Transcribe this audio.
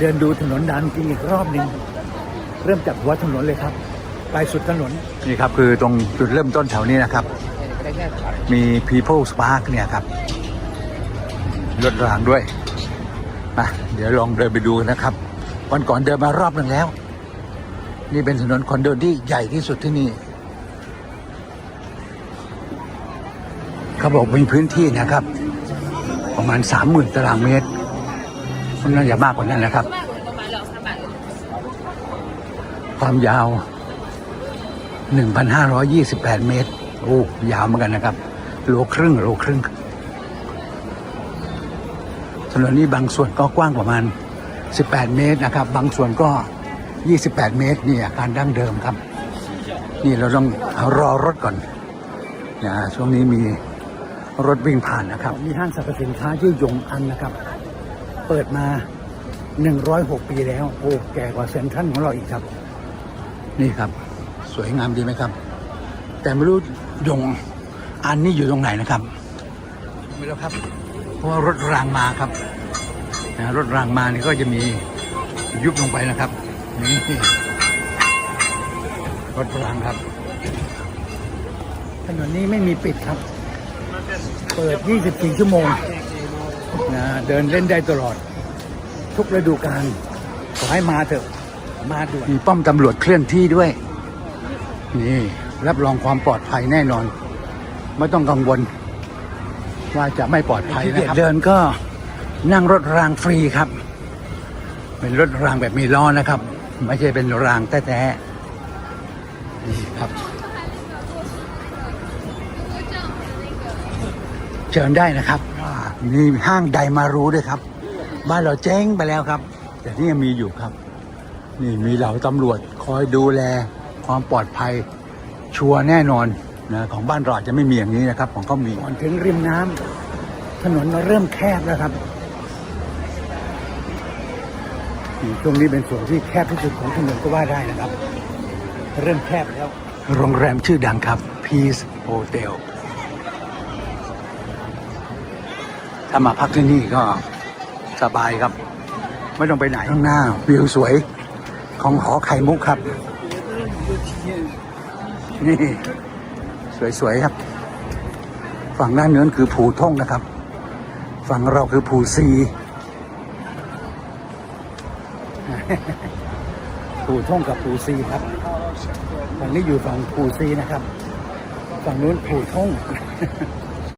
เดินดูถนนดานจริงอีกรอบหนึ่งเริ่มจากหัวถนนเลยครับ ไปสุดถนนนี่ครับคือตรงจุดเริ่มต้นแถวนี้นะครับ มี People's Park เนี่ยครับรถรางด้วยมาเดี๋ยวลองเดินไปดูกันนะครับ วันก่อนเดินมารอบหนึ่งแล้ว นี่เป็นถนนคอนเดนที่ใหญ่ที่สุดที่นี่เขาบอกมีพื้นที่นะครับ ประมาณสามหมื่นตารางเมตร มันน่าจะมากกว่านั้นนะครับ ความยาว 1,528 เมตร โอ้ยาวเหมือนกันนะครับ โลครึ่งโลครึ่งถนนนี้บางส่วนก็กว้างประมาณ 18 เมตรนะครับ บางส่วนก็ 28 เมตรนี่อาการดั้งเดิมครับ นี่เราต้องรอรถก่อนนะช่วงนี้มีรถวิ่งผ่านนะครับ มีห้างสรรพสินค้าชื่อยงอันนะครับ เปิดมา 106 ปีแล้ว โอ้แก่กว่าเซ็นทรัลของเราอีกครับ นี่ครับ สวยงามดีไหมครับ แต่ไม่รู้ยงอันนี้อยู่ตรงไหนนะครับไม่รู้ครับ เพราะว่ารถรางมาครับนะรถรางมานี่ก็จะมียุบลงไปนะครับนี่รถรางครับถนนนี้ไม่มีปิดครับ เปิด 24 ชั่วโมง นะเดินเล่นได้ตลอด ทุกฤดูกาลขอให้มาเถอะ มาด่วนมีป้อมตำรวจเคลื่อนที่ด้วย นี่รับรองความปลอดภัยแน่นอน ไม่ต้องกังวล ว่าจะไม่ปลอดภัยนะครับเดินก็นั่งรถรางฟรีครับ เป็นรถรางแบบมีล้อนะครับ ไม่ใช่เป็นรางแท้ๆนี่ครับเชิญได้นะครับ อ่ามีห้างไดมารูด้วยครับ บ้านเราเจ๊งไปแล้วครับ แต่นี่ยังมีอยู่ครับ นี่มีเหล่าตำรวจคอยดูแลความปลอดภัยชัวร์แน่นอนนะของบ้านเราอาจจะไม่มีอย่างนี้นะครับ ของก็มีก่อนถึงริมน้ำถนนเริ่มแคบแล้วครับนี่ช่วงนี้เป็นส่วนที่แคบที่สุดของถนนก็ว่าได้นะครับ เริ่มแคบแล้ว โรงแรมชื่อดังครับ Peace Hotel ถ้ามาพักที่นี่ก็สบายครับ ไม่ต้องไปไหนข้างหน้า วิวสวยของหอไข่มุกครับ นี่ สวยๆครับ ฝั่งด้านเนื้นคือภูท่งนะครับ ฝั่งเราคือภูซีปู่ท่งกับปู่ซีครับฝั่งนี้อยู่ฝั่งปู่ซีนะครับ ฝั่งนู้นปู่ท่ง